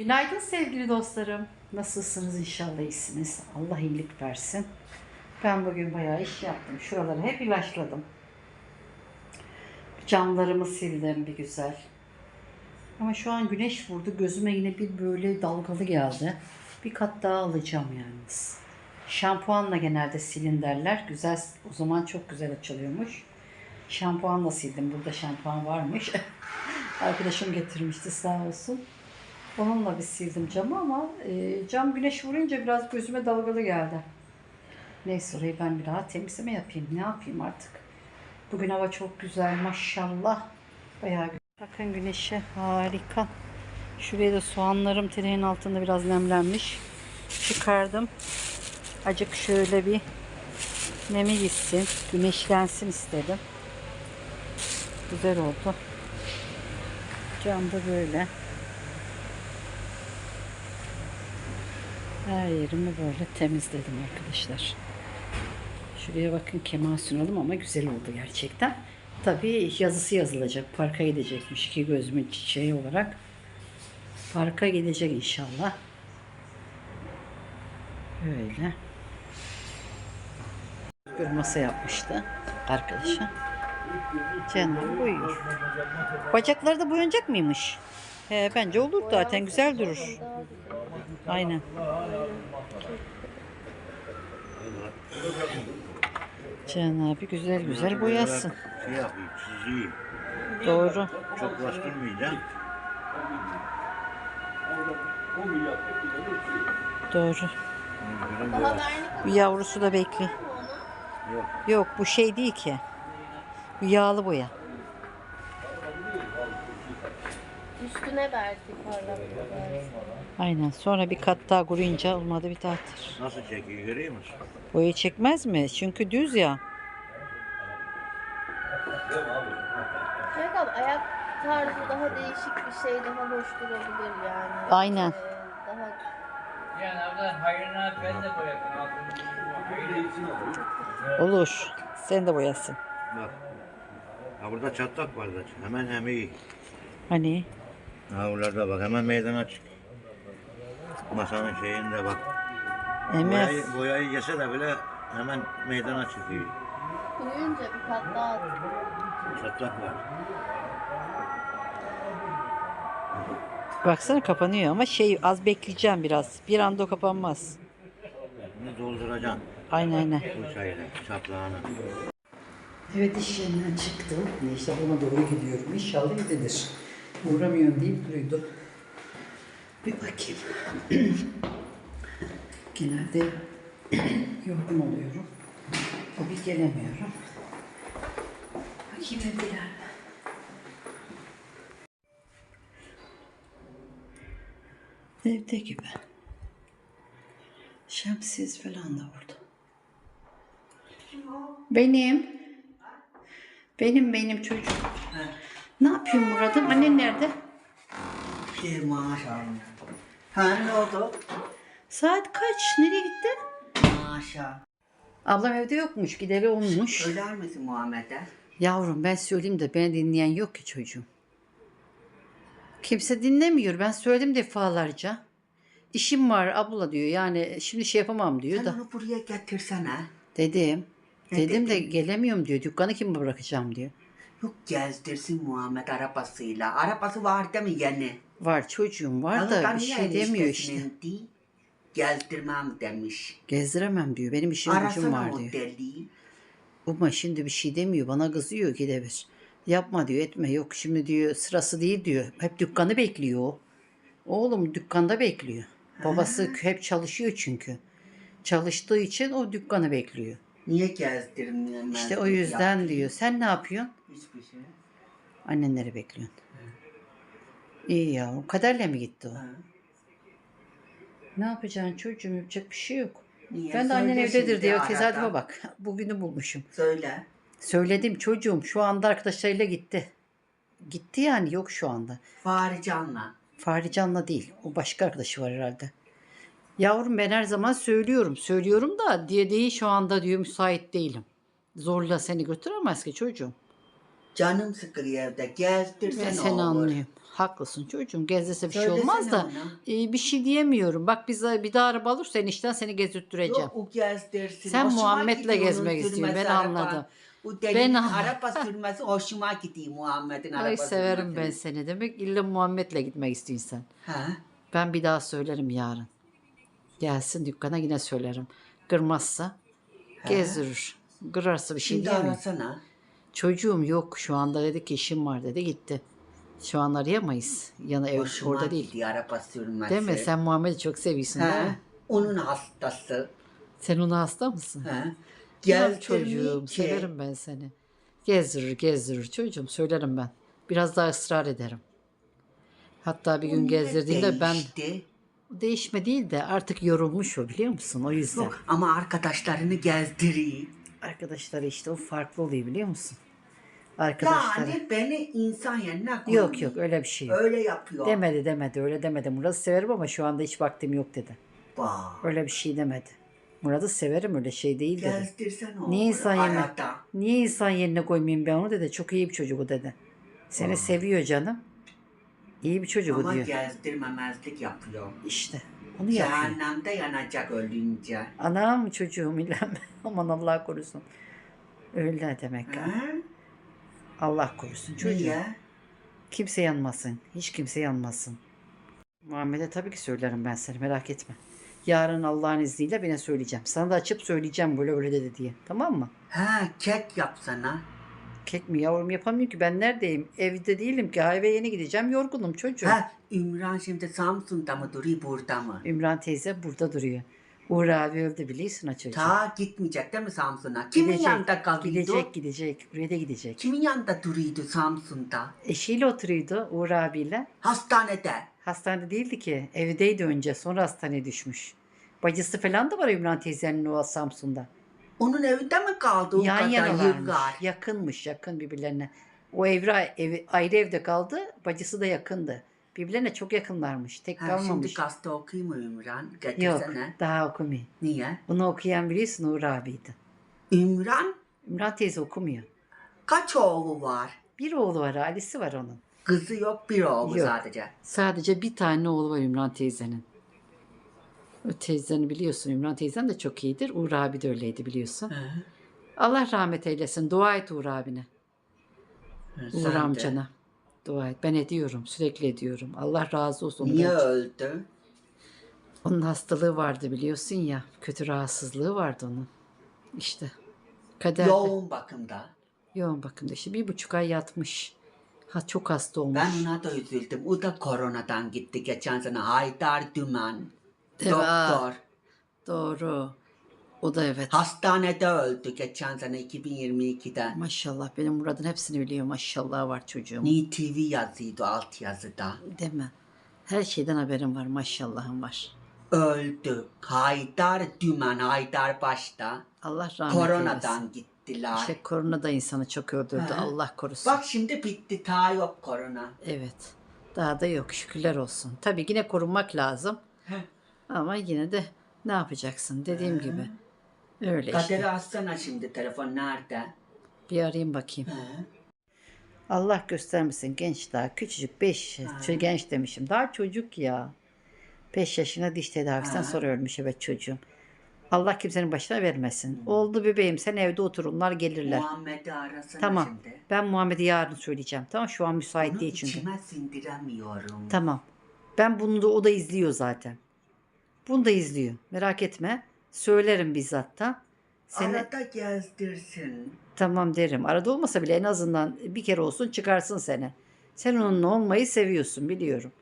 Günaydın sevgili dostlarım. Nasılsınız inşallah iyisiniz. Allah iyilik versin. Ben bugün bayağı iş yaptım. Şuraları hep ilaçladım. Camlarımı sildim bir güzel. Ama şu an güneş vurdu. Gözüme yine bir böyle dalgalı geldi. Bir kat daha alacağım yalnız. Şampuanla genelde silin derler. Güzel, o zaman çok güzel açılıyormuş. Şampuanla sildim. Burada şampuan varmış. Arkadaşım getirmişti sağ olsun. Onunla bir sildim camı ama e, cam güneş vurunca biraz gözüme dalgalı geldi. Neyse orayı ben bir daha temizleme yapayım. Ne yapayım artık? Bugün hava çok güzel maşallah. Bayağı güzel. Bakın güneşe harika. Şuraya da soğanlarım tereyin altında biraz nemlenmiş. Çıkardım. Acık şöyle bir nemi gitsin. Güneşlensin istedim. Güzel oldu. Cam da böyle. Her yerimi böyle temizledim arkadaşlar. Şuraya bakın Kemal Sunalım ama güzel oldu gerçekten. Tabii yazısı yazılacak. Parka gidecekmiş ki gözümün çiçeği olarak. Parka gidecek inşallah. Böyle. Bir masa yapmıştı arkadaşa. Canım buyur. Bacakları da boyanacak mıymış? He, bence olur zaten güzel durur. Aynen. Can abi güzel güzel boyasın. Şey yapayım, çizeyim. Doğru. Çok bastırmayacağım. Doğru. Bir yavrusu da bekli. Yok. Yok bu şey değil ki. Bu yağlı boya. üstüne verdik parlaklığı. Aynen. Sonra bir kat daha kuruyunca olmadı bir tahtır. Nasıl çekiyor görüyor musun? Boya çekmez mi? Çünkü düz ya. Evet abi ayak tarzı daha değişik bir şey daha hoş durabilir yani. Aynen. Ee, daha Yani abla hayrına ben de boyadım. Hayır. Olur. Sen de boyasın. Bak. Ha burada çatlak var zaten. Hemen hem iyi. Hani? Ha buralarda bak hemen meydana çık. Masanın şeyinde bak. Emez. Boyayı, boyayı yese de bile hemen meydana çıkıyor. kuruyunca bir kat daha at. Çatlak var. Baksana kapanıyor ama şey az bekleyeceğim biraz. Bir anda o kapanmaz. Bunu dolduracaksın. Aynen aynen. Bu şeyle çatlağını. Evet iş yerinden çıktım. İşte buna doğru gidiyorum. İnşallah gidilir. Uğramıyorum deyip duydu. Bir bakayım. Genelde yorgun oluyorum. O bir gelemiyorum. Bakayım evdeler? Evde gibi. Şemsiz falan da orada. Benim. Benim benim çocuğum. Ne yapıyorsun Murat'ım? Annen nerede? Bir maaş aldım. Ha ne oldu? Saat kaç? Nereye gitti? Maaşa. Ablam evde yokmuş. Gideli olmuş. Söyler misin Muhammed'e? Yavrum ben söyleyeyim de beni dinleyen yok ki çocuğum. Kimse dinlemiyor. Ben söyledim defalarca. İşim var abla diyor. Yani şimdi şey yapamam diyor Sen da. onu buraya getirsene. Dedim. Ne Dedim de dedin? gelemiyorum diyor. Dükkanı kim bırakacağım diyor. Yok gezdirsin Muhammed arabasıyla. Arabası var değil mi yeni? Var çocuğum var da bir şey demiyor işte. Gezdirmem demiş. Gezdiremem diyor. Benim işim gücüm Arasana var o diyor. deliği. Ama şimdi bir şey demiyor. Bana kızıyor ki de bir. Yapma diyor etme. Yok şimdi diyor sırası değil diyor. Hep dükkanı bekliyor. Oğlum dükkanda bekliyor. Babası hep çalışıyor çünkü. Çalıştığı için o dükkanı bekliyor. Niye gezdirmemez? İşte o yüzden diyor. Sen ne yapıyorsun? Hiçbir şey. Annenleri bekliyorsun. İyi ya. O kaderle mi gitti o? Ha. Ne yapacaksın çocuğum? Yapacak bir şey yok. Niye? Ben de annen Söyle evdedir şimdi diye arada. tesadüfe bak. Bugünü bulmuşum. Söyle. Söyledim çocuğum şu anda arkadaşlarıyla gitti. Gitti yani yok şu anda. Fahri Can'la. Fahri Can'la değil. O başka arkadaşı var herhalde. Yavrum ben her zaman söylüyorum. Söylüyorum da diye değil şu anda diyor müsait değilim. Zorla seni götüremez ki çocuğum. Canım sıkılıyor evde. Gezdirsen Ben seni olur. anlıyorum. Haklısın çocuğum. Gezdirse bir şey Söylesene olmaz da e, bir şey diyemiyorum. Bak biz bir daha araba alırsa enişten seni gezdirttireceğim. Yok o gezdirsin. Sen Hoşuma Muhammed'le gidiyor onun gezmek istiyorsun, sürmesi ben araba. anladım. Bu delinin Ben- araba sürmesi hoşuma gidiyor Muhammed'in araba Ay severim ben sürmesi. seni. Demek illa Muhammed'le gitmek istiyorsun sen. Ha? Ben bir daha söylerim yarın. Gelsin dükkana yine söylerim. Kırmazsa gezdirir. Kırarsa bir şey Şimdi diyemem. arasana. Çocuğum yok şu anda dedi ki işim var dedi gitti. Şu an arayamayız. Yana ev Hoşuma orada değil. gidiyor araba sürmesi. Değil mi? Sen Muhammed'i çok seviyorsun değil? Onun hastası. Sen ona hasta mısın? Ha? Gel Gezdirmeyi çocuğum severim ben seni. Gezdirir gezdirir çocuğum söylerim ben. Biraz daha ısrar ederim. Hatta bir gün gezdirdiğinde ben değişme değil de artık yorulmuş o biliyor musun? O yüzden. Yok ama arkadaşlarını gezdiriyor. Arkadaşları işte o farklı oluyor biliyor musun? Arkadaşları. Yani beni insan yerine koyuyor. Yok yok öyle bir şey yok. Öyle yapıyor. Demedi demedi öyle demedi. Murat'ı severim ama şu anda hiç vaktim yok dedi. Bak. Öyle bir şey demedi. Murat'ı severim öyle şey değil dedi. Gezdirsen olur. Niye insan yerine, niye insan yerine koymayayım ben onu dedi. Çok iyi bir çocuk o dedi. Seni seviyor canım. İyi bir çocuk o Ama diyor. gezdirmemezlik yapıyor. İşte onu yapıyor. Cehennemde yanacak ölünce. Anam çocuğum ilan. Aman Allah korusun. Öyle demek. Ha? Allah korusun çocuğum. Niye? Kimse yanmasın. Hiç kimse yanmasın. Muhammed'e tabii ki söylerim ben seni merak etme. Yarın Allah'ın izniyle bana söyleyeceğim. Sana da açıp söyleyeceğim böyle öyle dedi diye. Tamam mı? Ha kek yapsana. Kek mi yavrum yapamıyorum ki ben neredeyim? Evde değilim ki. Eve yeni gideceğim. Yorgunum çocuğum. Ha Ümran şimdi Samsun'da mı duruyor burada mı? Ümran teyze burada duruyor. Uğur abi öldü biliyorsun ha çocuğum. Ta gitmeyecek değil mi Samsun'a? Kimin Gidecek, yanında kalıyordu? Gidecek gidecek. Buraya da gidecek. Kimin yanında duruyordu Samsun'da? Eşiyle oturuyordu Uğur abiyle. Hastanede. Hastanede değildi ki. Evdeydi önce. Sonra hastaneye düşmüş. Bacısı falan da var Ümran teyzenin o Samsun'da. Onun evinde mi kaldı o Yan kadar yanalarmış. yıllar? Yakınmış yakın birbirlerine. O evra evi, ayrı evde kaldı. Bacısı da yakındı. Birbirlerine çok yakınlarmış. Tek Ha, kalmamış. şimdi gazete okuyayım mı Ümran? Yok Getirsene. daha okumuyor. Niye? Bunu okuyan biliyorsun Uğur abiydi. Ümran Ümran teyze okumuyor. kaç oğlu var? Bir oğlu var Ali'si var onun. Kızı yok bir oğlu Yok. sadece. Sadece bir tane oğlu var Ümran teyzenin. O teyzeni biliyorsun Ümran teyzen de çok iyidir. Uğur abi de öyleydi biliyorsun. Hı. Allah rahmet eylesin. Dua et Uğur abine. Uğur Sen de. amcana. Dua et. Ben ediyorum. Sürekli ediyorum. Allah razı olsun. Niye ondan. öldü? Onun hastalığı vardı biliyorsun ya. Kötü rahatsızlığı vardı onun. İşte. Kader. Yoğun bakımda. Yoğun bakımda. işte bir buçuk ay yatmış. Ha, çok hasta olmuş. Ben ona da üzüldüm. O da koronadan gitti geçen sene. Haydar Dümen. Evet. Doktor. Doğru. O da evet. Hastanede öldü geçen sene 2022'de. Maşallah benim Murat'ın hepsini biliyor. Maşallah var çocuğum. Ni TV yazıyordu alt yazıda. Değil mi? Her şeyden haberim var. Maşallahım var. Öldü. Haydar Dümen, Haydar başta. Allah rahmet eylesin. Koronadan gittiler. İşte korona da insanı çok öldürdü. Ha. Allah korusun. Bak şimdi bitti. Ta yok korona. Evet. Daha da yok. Şükürler olsun. Tabii yine korunmak lazım. Heh. Ama yine de ne yapacaksın? Dediğim gibi. Öyle Kader'i işte. açsana şimdi telefon nerede? Bir arayayım bakayım. He. Allah göstermesin genç daha küçücük 5 genç demişim. Daha çocuk ya. 5 yaşına diş tedavisinden sonra ölmüş evet çocuğum. Allah kimsenin başına vermesin. Oldu bebeğim sen evde otur onlar gelirler. Muhammed'i arasana tamam. şimdi. ben Muhammed'e yarın söyleyeceğim tamam şu an müsait Bunu değil çünkü. içime sindiremiyorum. tamam. Ben bunu da o da izliyor zaten. Bunu da izliyor. Merak etme söylerim bizzattan seni Arada gezdirsin. Tamam derim. Arada olmasa bile en azından bir kere olsun çıkarsın seni. Sen onunla olmayı seviyorsun biliyorum.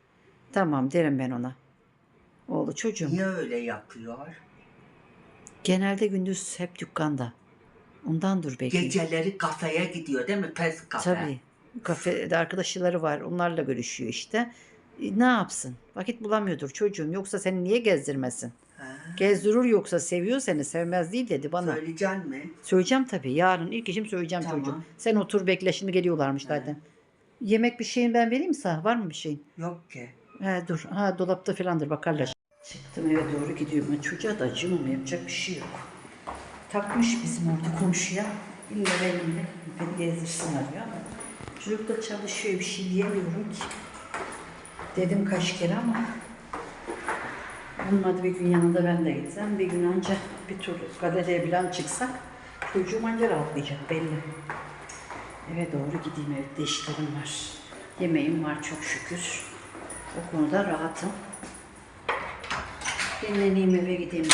Tamam derim ben ona. Oğlu çocuğum. Niye öyle yapıyor? Genelde gündüz hep dükkanda. Ondandır belki. Geceleri kafeye gidiyor değil mi? Pes kafe. Tabii. Kafede arkadaşları var. Onlarla görüşüyor işte. E, ne yapsın? Vakit bulamıyordur çocuğum. Yoksa seni niye gezdirmesin? Gezdirir yoksa seviyor seni. Sevmez değil dedi bana. Söyleyeceksin mi? Söyleyeceğim tabii. Yarın ilk işim söyleyeceğim Tamam. çocuğum. Sen otur bekle. Şimdi geliyorlarmış zaten. Yemek bir şeyin ben vereyim mi sana? Var mı bir şeyin? Yok ki. He dur. Ha dolapta filandır bakarlar. Çıktım eve doğru gidiyorum. Ben çocuğa da acımam yapacak bir şey yok. Takmış bizim orada komşuya. İlle benimle beni gezdirsin arıyor ama çocuk da çalışıyor bir şey diyemiyorum ki. Dedim kaç kere ama olmadı bir gün yanında ben de gitsem bir gün anca bir tur galeriye bilen çıksak çocuğum anca rahatlayacak belli. Eve doğru gideyim evde işlerim var. Yemeğim var çok şükür. O konuda rahatım. Dinleneyim eve gideyim.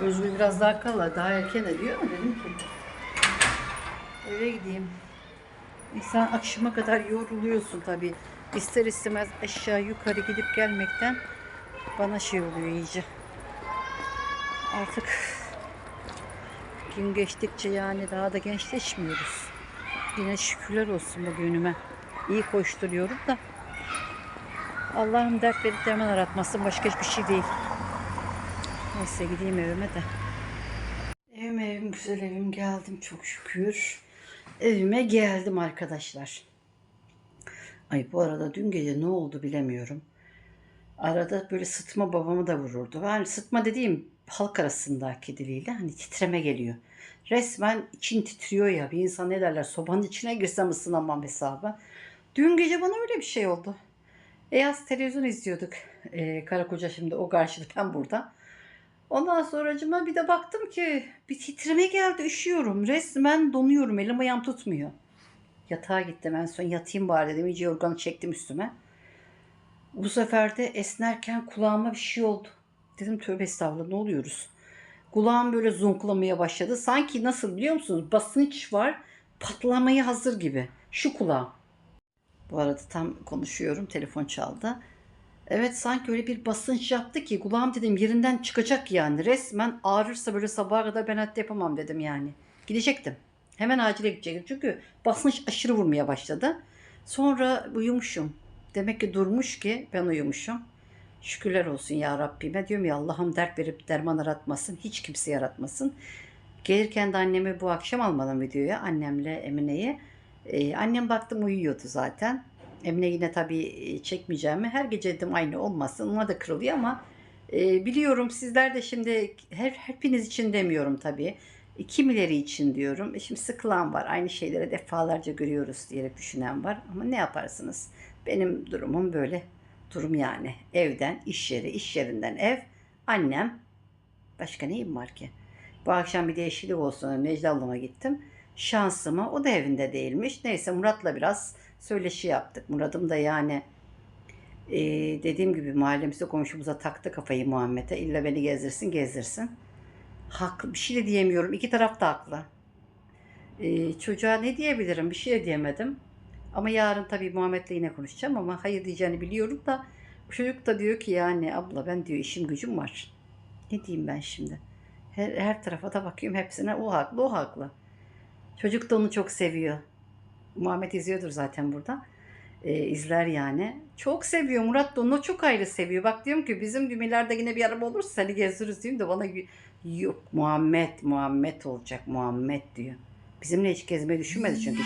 Özgür biraz daha kala, daha erken ediyor ama dedim ki eve gideyim. İnsan akşama kadar yoruluyorsun tabii. İster istemez aşağı yukarı gidip gelmekten bana şey oluyor iyice. Artık gün geçtikçe yani daha da gençleşmiyoruz. Yine şükürler olsun bu günüme. İyi koşturuyorum da. Allah'ım dert verip derman aratmasın başka hiçbir şey değil. Neyse gideyim evime de. Evime evim güzel evim geldim çok şükür. Evime geldim arkadaşlar. Ay bu arada dün gece ne oldu bilemiyorum. Arada böyle sıtma babamı da vururdu. Yani sıtma dediğim halk arasındaki diliyle hani titreme geliyor. Resmen için titriyor ya. Bir insan ne derler sobanın içine girsem ısınamam hesabı. Dün gece bana öyle bir şey oldu. Beyaz televizyon izliyorduk. Ee, karı koca şimdi o karşıda ben burada. Ondan sonracıma bir de baktım ki bir titreme geldi üşüyorum. Resmen donuyorum elim ayağım tutmuyor. Yatağa gittim en son yatayım bari dedim. İyice yorganı çektim üstüme. Bu sefer de esnerken kulağıma bir şey oldu. Dedim tövbe estağfurullah ne oluyoruz? Kulağım böyle zonklamaya başladı. Sanki nasıl biliyor musunuz? Basınç var patlamaya hazır gibi. Şu kulağım. Bu arada tam konuşuyorum. Telefon çaldı. Evet sanki öyle bir basınç yaptı ki kulağım dedim yerinden çıkacak yani. Resmen ağrırsa böyle sabaha kadar ben hatta yapamam dedim yani. Gidecektim. Hemen acile gidecektim. Çünkü basınç aşırı vurmaya başladı. Sonra uyumuşum. Demek ki durmuş ki ben uyumuşum. Şükürler olsun ya Rabbime. Diyorum ya Allah'ım dert verip derman aratmasın. Hiç kimse yaratmasın. Gelirken de annemi bu akşam almadım videoya. Annemle Emine'yi. Ee, annem baktım uyuyordu zaten. Emine yine tabii e, çekmeyeceğimi her gece dedim aynı olmasın. Ona da kırılıyor ama e, biliyorum sizler de şimdi her hepiniz için demiyorum tabii. Kimileri için diyorum. E, şimdi sıkılan var. Aynı şeyleri defalarca görüyoruz diyerek düşünen var. Ama ne yaparsınız? Benim durumum böyle. Durum yani. Evden, iş yeri, iş yerinden ev. Annem. Başka neyim var ki? Bu akşam bir değişiklik olsun. Necdallım'a gittim. Şansıma o da evinde değilmiş. Neyse Murat'la biraz söyleşi yaptık. Murat'ım da yani e, dediğim gibi mahallemizde komşumuza taktı kafayı Muhammed'e. İlla beni gezdirsin gezdirsin. Haklı bir şey de diyemiyorum. İki taraf da haklı. E, çocuğa ne diyebilirim? Bir şey de diyemedim. Ama yarın tabii Muhammed'le yine konuşacağım ama hayır diyeceğini biliyorum da çocuk da diyor ki yani abla ben diyor işim gücüm var. Ne diyeyim ben şimdi? Her, her tarafa da bakıyorum hepsine o haklı o haklı. Çocuk da onu çok seviyor. Muhammed izliyordur zaten burada. Ee, izler yani. Çok seviyor. Murat da onu çok ayrı seviyor. Bak diyorum ki bizim düğmelerde yine bir araba olursa seni gezdiririz diyeyim de bana yok Muhammed Muhammed olacak Muhammed diyor. Bizimle hiç gezmeyi düşünmedi çünkü.